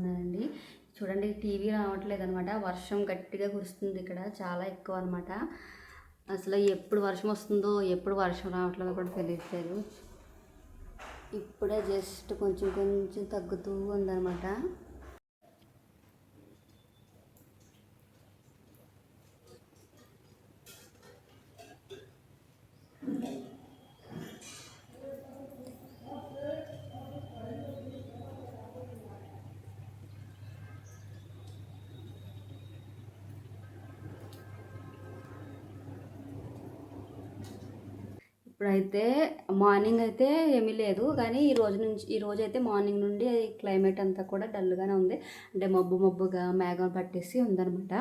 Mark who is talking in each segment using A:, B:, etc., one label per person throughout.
A: ఉన్నానండి చూడండి టీవీ రావట్లేదు అనమాట వర్షం గట్టిగా కురుస్తుంది ఇక్కడ చాలా ఎక్కువ అనమాట అసలు ఎప్పుడు వర్షం వస్తుందో ఎప్పుడు వర్షం రావట్లేదో కూడా తెలియట్లేదు. ఇప్పుడే జస్ట్ కొంచెం కొంచెం తగ్గుతూ ఉందన్నమాట. ఇప్పుడైతే మార్నింగ్ అయితే ఏమీ లేదు. కానీ ఈ రోజు నుంచి ఈ రోజు అయితే మార్నింగ్ నుండి క్లైమేట్ అంతా కూడా డల్గానే ఉంది. అంటే మబ్బు మబ్బుగా మేఘం పట్టేసి ఉందనమాట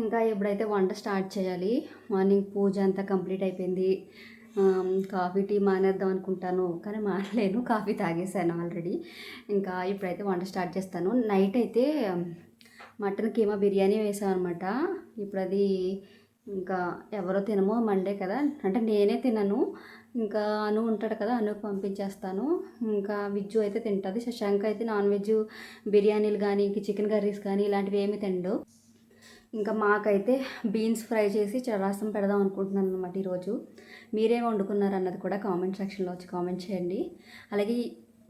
A: ఇంకా ఇప్పుడైతే వంట స్టార్ట్ చేయాలి మార్నింగ్ పూజ అంతా కంప్లీట్ అయిపోయింది. కాఫీ టీ మానేద్దాం అనుకుంటాను కానీ మానలేను. Coffee తాగేసాను already. ఇంకా ఇప్పుడైతే వంట స్టార్ట్ చేస్తాను. నైట్ అయితే మటన్ కీమా బిర్యానీ వేసాం అనమాట ఇప్పుడు అది ఇంకా ఎవరో తినమో మండే కదా. అంటే నేనే తినను. ఇంకా అను ఉంటాడు కదా అను పంపించేస్తాను. ఇంకా విజ్జు అయితే తింటుంది. శశాంక్ అయితే నాన్ వెజ్ బిర్యానీలు కానీ చికెన్ కర్రీస్ కానీ ఇలాంటివి ఏమి తిండు. ఇంకా మాకైతే బీన్స్ ఫ్రై చేసి చరాసం పెడదాం అనుకుంటున్నాను అనమాట ఈరోజు. మీరేం వండుకున్నారు అన్నది కూడా కామెంట్ సెక్షన్లో వచ్చి కామెంట్ చేయండి. అలాగే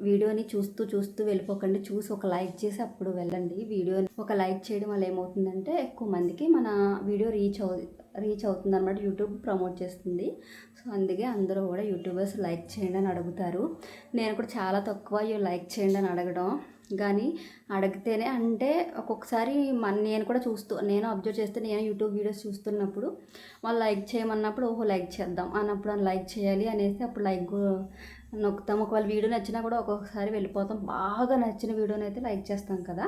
A: వీడియోని చూస్తూ చూస్తూ వెళ్ళిపోకండి. చూసి ఒక లైక్ చేసి అప్పుడు వెళ్ళండి. వీడియోని ఒక లైక్ చేయడం వల్ల ఏమవుతుందంటే ఎక్కువ మందికి మన వీడియో రీచ్ అవు రీచ్ అవుతుంది అనమాట యూట్యూబ్ ప్రమోట్ చేస్తుంది. సో అందుకే అందరూ కూడా యూట్యూబర్స్ లైక్ చేయండి అని అడుగుతారు. నేను కూడా చాలా తక్కువ లైక్ చేయండి అని అడగడం. కానీ అడిగితేనే అంటే ఒక్కొక్కసారి మన నేను కూడా చూస్తూ నేను అబ్జర్వ్ చేస్తే నేను యూట్యూబ్ వీడియోస్ చూస్తున్నప్పుడు వాళ్ళు లైక్ చేయమన్నప్పుడు ఓహో లైక్ చేద్దాం అన్నప్పుడు లైక్ చేయాలి అనేసి అప్పుడు లైక్ నొక్కుతాం. ఒకవేళ వీడియో నచ్చినా కూడా ఒక్కొక్కసారి వెళ్ళిపోతాం. బాగా నచ్చిన వీడియోని అయితే లైక్ చేస్తాం కదా.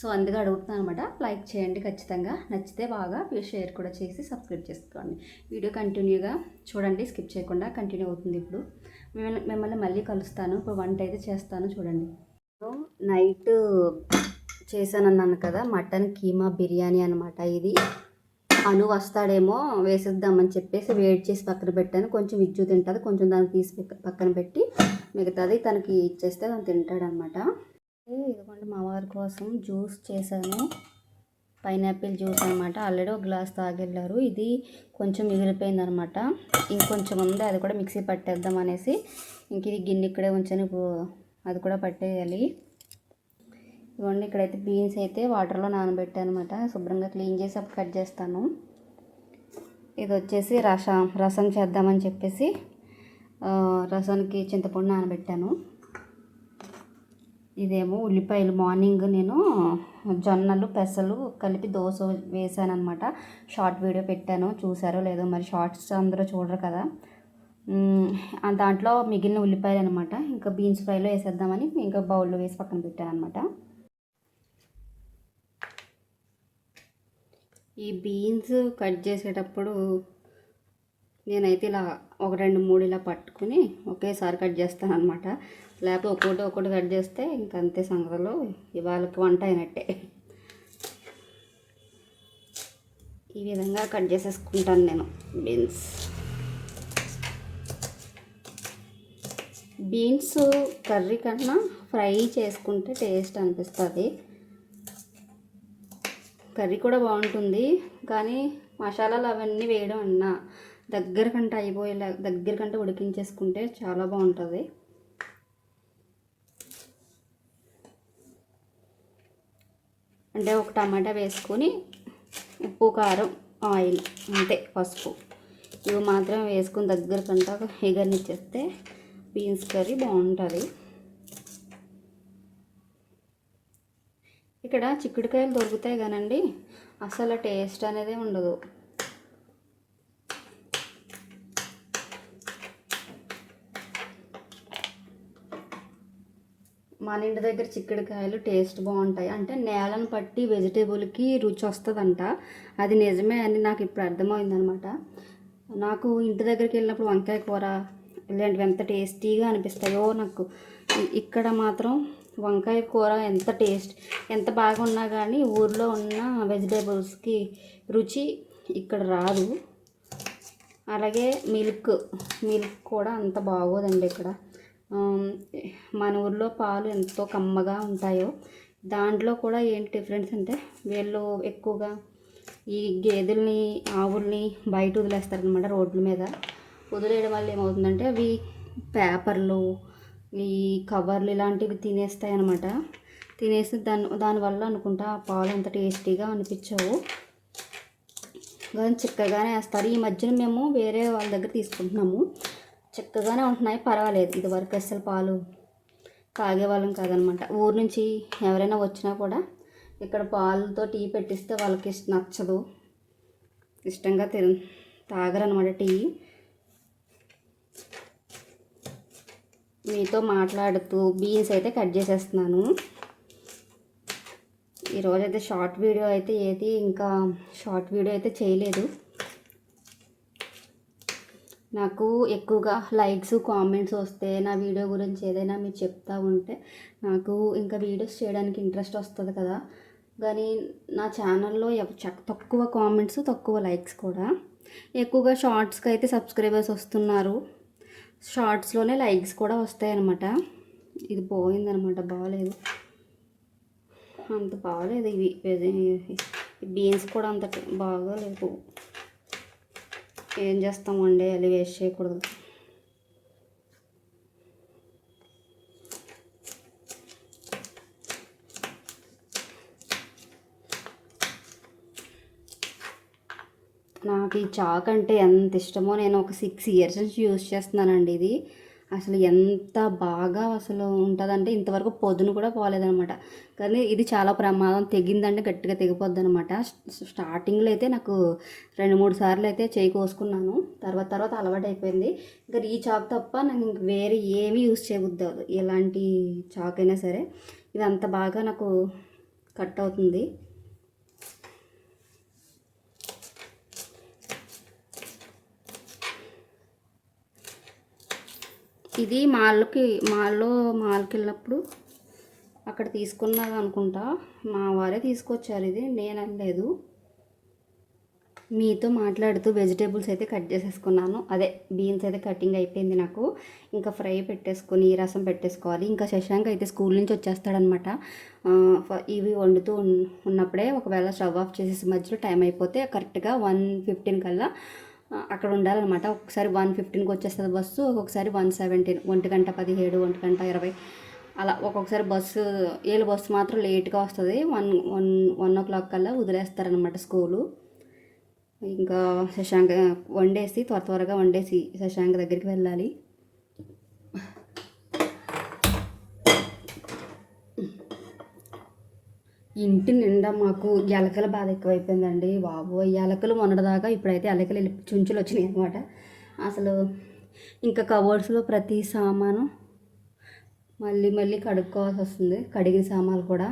A: సో అందుకే అడుగుతున్నాను అనమాట లైక్ చేయండి ఖచ్చితంగా. నచ్చితే బాగా షేర్ కూడా చేసి సబ్స్క్రైబ్ చేసుకోండి. వీడియో కంటిన్యూగా చూడండి. స్కిప్ చేయకుండా కంటిన్యూ అవుతుంది ఇప్పుడు. మిమ్మల్ని మిమ్మల్ని మళ్ళీ కలుస్తాను. ఇప్పుడు వంట అయితే చేస్తాను చూడండి. నైట్ చేశానన్నాను కదా మటన్ కీమా బిర్యానీ అనమాట ఇది. అను వస్తాడేమో వేసేద్దామని చెప్పేసి వేడి చేసి పక్కన పెట్టాను. కొంచెం విజ్జు తింటుంది కొంచెం దానికి తీసి పక్కన పెట్టి మిగతాది తనకి ఇచ్చేస్తే తను తింటాడనమాట ఇదిగోండి మా వారి కోసం జ్యూస్ చేశాను. పైనాపిల్ జ్యూస్ అనమాట ఆల్రెడీ ఒక గ్లాస్ తాగెళ్ళారు. ఇది కొంచెం మిగిలిపోయింది అనమాట ఇంకొంచెం ఉంది అది కూడా మిక్సీ పట్టేద్దాం అనేసి ఇంక ఇది గిన్నె ఇక్కడే ఉంచాను. ఇప్పుడు అది కూడా పట్టేయాలి. ఇవ్వండి ఇక్కడైతే బీన్స్ అయితే వాటర్లో నానబెట్టాను అనమాట శుభ్రంగా క్లీన్ చేసి అప్పుడు కట్ చేస్తాను. ఇది వచ్చేసి రసం రసం చేద్దామని చెప్పేసి రసానికి చింతపండు నానబెట్టాను. ఇదేమో ఉల్లిపాయలు. మార్నింగ్ నేను జొన్నలు పెసలు కలిపి దోశ వేసాను అనమాట షార్ట్ వీడియో పెట్టాను. చూసారో లేదో మరి షార్ట్స్ అందరూ చూడరు కదా. దాంట్లో మిగిలిన ఉల్లిపాయలు అనమాట ఇంకా బీన్స్ ఫ్రైలో వేసేద్దామని ఇంకా బౌల్లో వేసి పక్కన పెట్టాను అనమాట ఈ బీన్స్ కట్ చేసేటప్పుడు నేనైతే ఇలా ఒక రెండు మూడు ఇలా పట్టుకుని ఒకేసారి కట్ చేస్తాను అనమాట లేకపోతే ఒక్కోటి ఒక్కోటి కట్ చేస్తే ఇంక అంతే సంగతిలో ఇవాళకి వంట అయినట్టే. ఈ విధంగా కట్ చేసేసుకుంటాను నేను బీన్స్. బీన్స్ కర్రీ కన్నా ఫ్రై చేసుకుంటే టేస్ట్ అనిపిస్తుంది. కర్రీ కూడా బాగుంటుంది. కానీ మసాలాలు అవన్నీ వేయడం అన్నా దగ్గరకంటే అయిపోయేలా దగ్గరకంటే ఉడికించేసుకుంటే చాలా బాగుంటుంది. అంటే ఒక టమాటా వేసుకొని ఉప్పు కారం ఆయిల్ అంతే పసుపు. ఇవి మాత్రం వేసుకుని దగ్గరకంట కంటే ఎగరనిచ్చేస్తే బీన్స్ కర్రీ బాగుంటుంది. ఇక్కడ చిక్కుడుకాయలు దొరుకుతాయి కానండి. అసలు టేస్ట్ అనేది ఉండదు. మన ఇంటి దగ్గర చిక్కుడుకాయలు టేస్ట్ బాగుంటాయి. అంటే నేలను పట్టి వెజిటేబుల్కి రుచి వస్తుందంట అది నిజమే అని నాకు ఇప్పుడు అర్థమైందనమాట. నాకు ఇంటి దగ్గరికి వెళ్ళినప్పుడు వంకాయ కూర ఇలాంటివి ఎంత టేస్టీగా అనిపిస్తాయో నాకు ఇక్కడ మాత్రం వంకాయ కూర ఎంత టేస్ట్ ఎంత బాగున్నా కానీ ఊర్లో ఉన్న వెజిటేబుల్స్కి రుచి ఇక్కడ రాదు. అలాగే మిల్క్ మిల్క్ కూడా అంత బాగోదండి ఇక్కడ. మన ఊర్లో పాలు ఎంతో కమ్మగా ఉంటాయో దాంట్లో కూడా ఏంటి డిఫరెన్స్ అంటే వీళ్ళు ఎక్కువగా ఈ గేదెల్ని ఆవుల్ని బయట వదిలేస్తారనమాట రోడ్ల మీద. వదిలేయడం వల్ల ఏమవుతుందంటే అవి పేపర్లు ఈ కవర్లు ఇలాంటివి తినేస్తాయి అనమాట తినేసి దాని దానివల్ల అనుకుంటా ఆ పాలు అంత టేస్టీగా అనిపించవు. కానీ చిక్కగానే వేస్తారు. ఈ మధ్యన మేము వేరే వాళ్ళ దగ్గర తీసుకుంటున్నాము. చిక్కగానే ఉంటున్నాయి పర్వాలేదు. ఇది వరకు అసలు పాలు తాగేవాళ్ళం కాదనమాట ఊరు నుంచి ఎవరైనా వచ్చినా కూడా ఇక్కడ పాలతో టీ పెట్టిస్తే వాళ్ళకి ఇష్ట నచ్చదు. ఇష్టంగా తిన తాగరనమాట టీ. మీతో మాట్లాడుతూ బీన్స్ అయితే కట్ చేసేస్తున్నాను. ఈరోజు అయితే షార్ట్ వీడియో అయితే ఏది ఇంకా షార్ట్ వీడియో అయితే చేయలేదు. నాకు ఎక్కువగా లైక్స్ కామెంట్స్ వస్తే నా వీడియో గురించి ఏదైనా మీరు చెప్తా ఉంటే నాకు ఇంకా వీడియోస్ చేయడానికి ఇంట్రెస్ట్ వస్తుంది కదా. కానీ నా ఛానల్లో తక్కువ కామెంట్స్ తక్కువ లైక్స్ కూడా. ఎక్కువగా షార్ట్స్కి అయితే సబ్స్క్రైబర్స్ వస్తున్నారు. షార్ట్స్లోనే లైక్స్ కూడా వస్తాయన్నమాట. ఇది పోయిందనమాట బాగాలేదు అంత బాగాలేదు ఇవి. బీన్స్ కూడా అంత బాగోలేదు ఏం చేస్తాం వండే అది వేస్ట్ చేయకూడదు. నాకు ఈ చాక్ అంటే ఎంత ఇష్టమో నేను ఒక సిక్స్ ఇయర్స్ నుంచి యూజ్ చేస్తున్నానండి ఇది. అసలు ఎంత బాగా అసలు ఉంటుందంటే ఇంతవరకు పొద్దున కూడా పోలేదనమాట కానీ ఇది చాలా ప్రమాదం తెగిందంటే గట్టిగా తెగిపోద్ది అనమాట స్టార్టింగ్లో అయితే నాకు రెండు మూడు సార్లు అయితే చేయి కోసుకున్నాను. తర్వాత తర్వాత అలవాటు అయిపోయింది. ఇంకా ఈ చాక్ తప్ప నాకు ఇంక వేరే ఏమీ యూజ్ చేయబుద్ది ఎలాంటి చాక్ అయినా సరే. ఇది అంత బాగా నాకు కట్ అవుతుంది. ఇది మాల్కి మాల్లో మాల్కి వెళ్ళినప్పుడు అక్కడ తీసుకున్నది అనుకుంటా. మా వారే తీసుకొచ్చారు ఇది. నేను అనలేదు మీతో మాట్లాడుతూ వెజిటేబుల్స్ అయితే కట్ చేసేసుకున్నాను. అదే బీన్స్ అయితే కటింగ్ అయిపోయింది నాకు. ఇంకా ఫ్రై పెట్టేసుకొని రసం పెట్టేసుకోవాలి. ఇంకా శశాంక్ అయితే స్కూల్ నుంచి వచ్చేస్తాడనమాట. ఇవి వండుతూ ఉన్నప్పుడే ఒకవేళ స్టవ్ ఆఫ్ చేసేసి మధ్యలో టైం అయిపోతే కరెక్ట్గా వన్ ఫిఫ్టీన్ కల్లా అక్కడ ఉండాలన్నమాట. ఒకసారి వన్ ఫిఫ్టీన్కి వచ్చేస్తుంది బస్సు ఒక్కొక్కసారి వన్ సెవెంటీన్ ఒంటి గంట పదిహేడు ఒంటి గంట ఇరవై. అలా ఒక్కొక్కసారి బస్సు ఏళ్ళు బస్సు మాత్రం లేట్గా వస్తుంది. One one one o'clock కల్లా వదిలేస్తారనమాట స్కూలు. ఇంకా శశాంక్ వండేసి త్వర త్వరగా వండేసి శశాంక్ దగ్గరికి వెళ్ళాలి. ఇంటి నిండా మాకు ఎలకల బాధ ఎక్కువైపోయిందండి. బాబు ఎలకలు మొన్నటిదాకా ఇప్పుడైతే ఎలకలు చుంచులు వచ్చినాయి అనమాట అసలు ఇంకా కవర్స్లో ప్రతి సామాను మళ్ళీ మళ్ళీ కడుక్కోవాల్సి వస్తుంది కడిగిన సామాన్లు కూడా.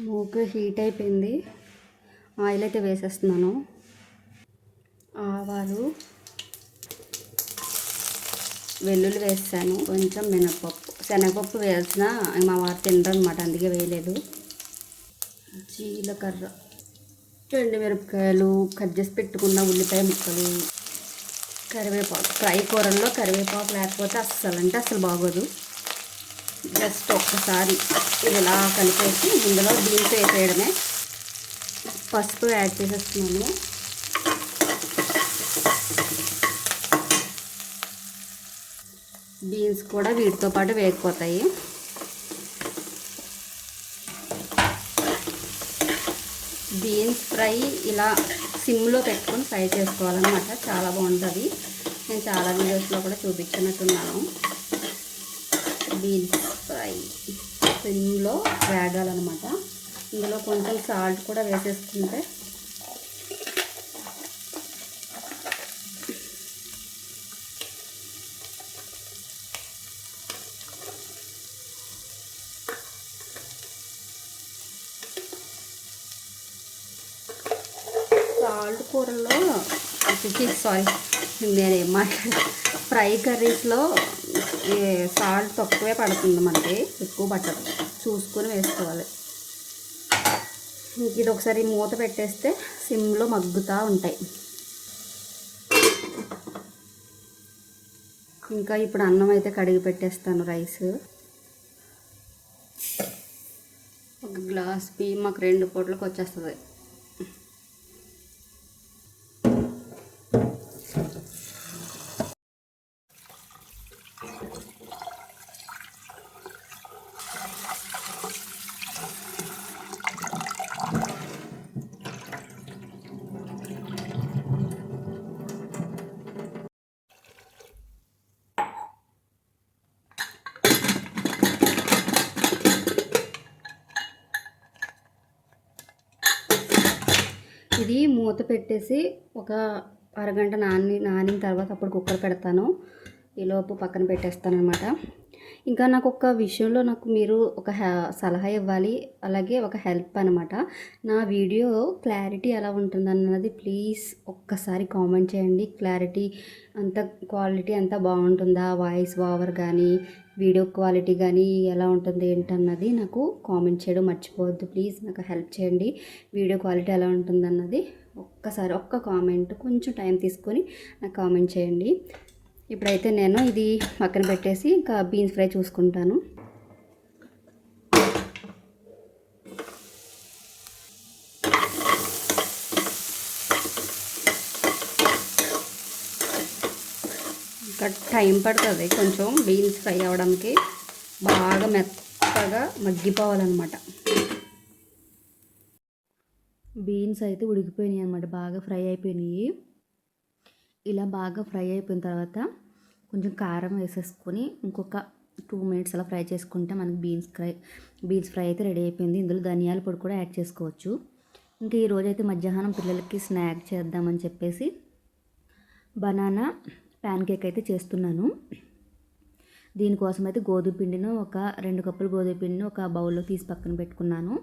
A: మూకు హీట్ అయిపోయింది. ఆయిల్ అయితే వేసేస్తున్నాను. ఆవాలు వెల్లుల్లి వేస్తాను కొంచెం మినపప్పు. శనగపప్పు వేసిన మా వారు తినరు అనమాట అందుకే వేయలేదు. జీలకర్ర రెండు మిరపకాయలు కట్ చేసి పెట్టుకున్న ఉల్లిపాయ ముక్కలు కరివేపాకు ఫ్రై కూరల్లో కరివేపాకు లేకపోతే అస్సలు అంటే అసలు బాగోదు. జస్ట్ ఒక్కసారి ఇలా కలిపేసి ఇందులో బీన్స్ వేసేయడమే. పసుపు యాడ్ చేసేస్తున్నాము బీన్స్ కూడా వీటితో పాటు వేగిపోతాయి. బీన్స్ ఫ్రై ఇలా సిమ్లో పెట్టుకొని ఫ్రై చేసుకోవాలన్నమాట. చాలా బాగుంటుంది. నేను చాలా వీడియోస్లో కూడా చూపించినట్టున్నాను. బీన్స్ ఫ్రై సిమ్లో వేగాలన్నమాట. ఇందులో కొంచెం సాల్ట్ కూడా వేసేసుకుంటే కూరల్లో కూరలో సారీ నేనేం ఫ్రై కర్రీస్లో సాల్ట్ తక్కువే పడుతుంది మనకి ఎక్కువ పట్టదు. చూసుకొని వేసుకోవాలి. ఇంక ఇది ఒకసారి మూత పెట్టేస్తే సిమ్లో మగ్గుతూ ఉంటాయి. ఇంకా ఇప్పుడు అన్నం అయితే కడిగి పెట్టేస్తాను రైస్. ఒక గ్లాస్ బియ్యం మాకు రెండు పూటలకు వచ్చేస్తుంది ఇది మూత పెట్టేసి ఒక అరగంట నాని నానిన తర్వాత అప్పుడు కుక్కర్ పెడతాను. ఈలోపు పక్కన పెట్టేస్తాను అనమాట ఇంకా నాకు ఒక విషయంలో నాకు మీరు ఒక సలహా ఇవ్వాలి. అలాగే ఒక హెల్ప్ అనమాట నా వీడియో క్లారిటీ ఎలా ఉంటుంది అన్నది ప్లీజ్ ఒక్కసారి కామెంట్ చేయండి. క్లారిటీ అంత క్వాలిటీ అంతా బాగుంటుందా? వాయిస్ ఓవర్ కానీ వీడియో క్వాలిటీ కానీ ఎలా ఉంటుంది ఏంటన్నది నాకు కామెంట్ చేయడం మర్చిపోవద్దు. ప్లీజ్ నాకు హెల్ప్ చేయండి. వీడియో క్వాలిటీ ఎలా ఉంటుంది అన్నది ఒక్కసారి ఒక్క కామెంట్ కొంచెం టైం తీసుకొని నాకు కామెంట్ చేయండి. ఇప్పుడైతే నేను ఇది పక్కన పెట్టేసి ఇంకా బీన్స్ ఫ్రై చూసుకుంటాను. ఇంకా టైం పడుతుంది. కొంచెం బీన్స్ ఫ్రై అవ్వడానికి బాగా మెత్తగా మగ్గిపోవాలన్నమాట. బీన్స్ అయితే ఉడికిపోయినాయి అనమాట బాగా ఫ్రై అయిపోయినాయి. ఇలా బాగా ఫ్రై అయిపోయిన తర్వాత కొంచెం కారం వేసేసుకొని ఇంకొక టూ మినిట్స్ అలా ఫ్రై చేసుకుంటే మనకి బీన్స్ ఫ్రై బీన్స్ ఫ్రై అయితే రెడీ అయిపోయింది. ఇందులో ధనియాల పొడి కూడా యాడ్ చేసుకోవచ్చు. ఇంకా ఈరోజు అయితే మధ్యాహ్నం పిల్లలకి స్నాక్ చేద్దామని చెప్పేసి బనానా ప్యాన్ కేక్ అయితే చేస్తున్నాను. దీనికోసం అయితే గోధుమ పిండిని ఒక రెండు కప్పులు గోధుమ పిండిని ఒక బౌల్లో తీసి పక్కన పెట్టుకున్నాను.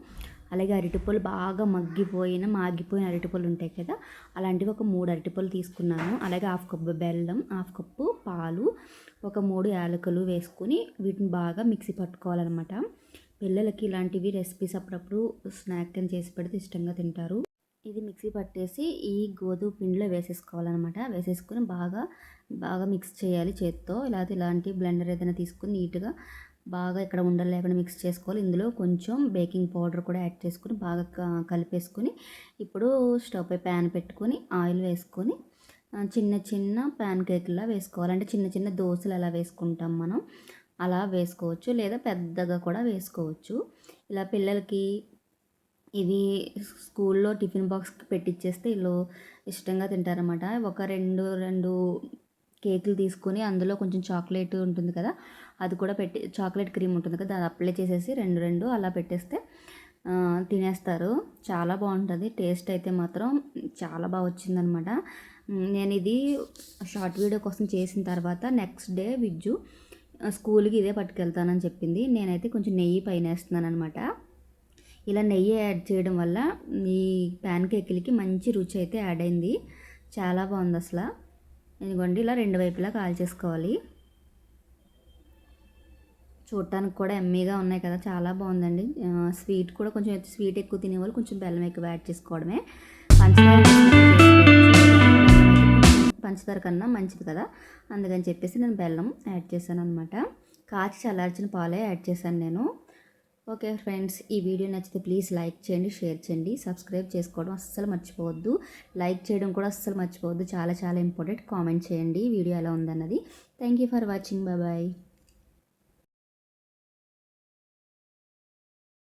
A: అలాగే అరటిపళ్ళు బాగా మగ్గిపోయిన మాగిపోయిన అరటిపళ్ళు ఉంటాయి కదా అలాంటివి ఒక మూడు అరటిపళ్ళు తీసుకున్నాను. అలాగే హాఫ్ కప్పు బెల్లం హాఫ్ కప్పు పాలు ఒక మూడు యాలకులు వేసుకుని వీటిని బాగా మిక్సీ పట్టుకోవాలన్నమాట. పిల్లలకి ఇలాంటివి రెసిపీస్ అప్పుడప్పుడు స్నాక్ అని చేసి పెడితే ఇష్టంగా తింటారు. ఇది మిక్సీ పట్టేసి ఈ గోధుమ పిండిలో వేసేసుకోవాలన్నమాట. వేసేసుకుని బాగా బాగా మిక్స్ చేయాలి చేత్తో. లేకపోతే ఇలాంటి బ్లెండర్ ఏదైనా తీసుకుని నీట్గా బాగా ఇక్కడ ఉండలు లేకుండా మిక్స్ చేసుకోవాలి. ఇందులో కొంచెం బేకింగ్ పౌడర్ కూడా యాడ్ చేసుకుని బాగా కలిపేసుకుని ఇప్పుడు స్టవ్ పై ప్యాన్ పెట్టుకొని ఆయిల్ వేసుకొని చిన్న చిన్న ప్యాన్ కేక్లా వేసుకోవాలి. అంటే చిన్న చిన్న దోశలు ఎలా వేసుకుంటాం మనం. అలా వేసుకోవచ్చు. లేదా పెద్దగా కూడా వేసుకోవచ్చు. ఇలా పిల్లలకి ఇవి స్కూల్లో టిఫిన్ బాక్స్కి పెట్టిచ్చేస్తే వీళ్ళు ఇష్టంగా తింటారన్నమాట. ఒక రెండు రెండు కేకులు తీసుకొని అందులో కొంచెం చాక్లెట్ ఉంటుంది కదా అది కూడా పెట్టి చాక్లెట్ క్రీమ్ ఉంటుంది కదా అది అప్లై చేసేసి రెండు రెండు అలా పెట్టేస్తే తినేస్తారు. చాలా బాగుంటుంది. టేస్ట్ అయితే మాత్రం చాలా బాగా వచ్చిందనమాట. నేను ఇది షార్ట్ వీడియో కోసం చేసిన తర్వాత నెక్స్ట్ డే విజ్జు స్కూల్కి ఇదే పట్టుకెళ్తానని చెప్పింది. నేనైతే కొంచెం నెయ్యి పైన వేస్తున్నాను అనమాట ఇలా నెయ్యి యాడ్ చేయడం వల్ల ఈ ప్యాన్ కేకులకి మంచి రుచి అయితే యాడ్ అయింది. చాలా బాగుంది అసలు. ఇదిగోండి ఇలా రెండు వైపులా కాల్ చేసుకోవాలి చూడటానికి కూడా ఎమ్మీగా ఉన్నాయి కదా చాలా బాగుందండి. స్వీట్ కూడా కొంచెం స్వీట్ ఎక్కువ తినేవాళ్ళు కొంచెం బెల్లం ఎక్కువ యాడ్ చేసుకోవడమే. పంచదార పంచదార కన్నా మంచిది కదా అందుకని చెప్పేసి నేను బెల్లం యాడ్ చేశాను అనమాట కాచి చల్లార్చిన పాలే యాడ్ చేశాను నేను. ఓకే ఫ్రెండ్స్ ఈ వీడియో నచ్చితే ప్లీజ్ లైక్ చేయండి షేర్ చేయండి. సబ్స్క్రైబ్ చేసుకోవడం అస్సలు మర్చిపోవద్దు. లైక్ చేయడం కూడా అస్సలు మర్చిపోవద్దు. చాలా చాలా ఇంపార్టెంట్ కామెంట్ చేయండి వీడియో ఎలా ఉందన్నది. Thank you for watching. Bye.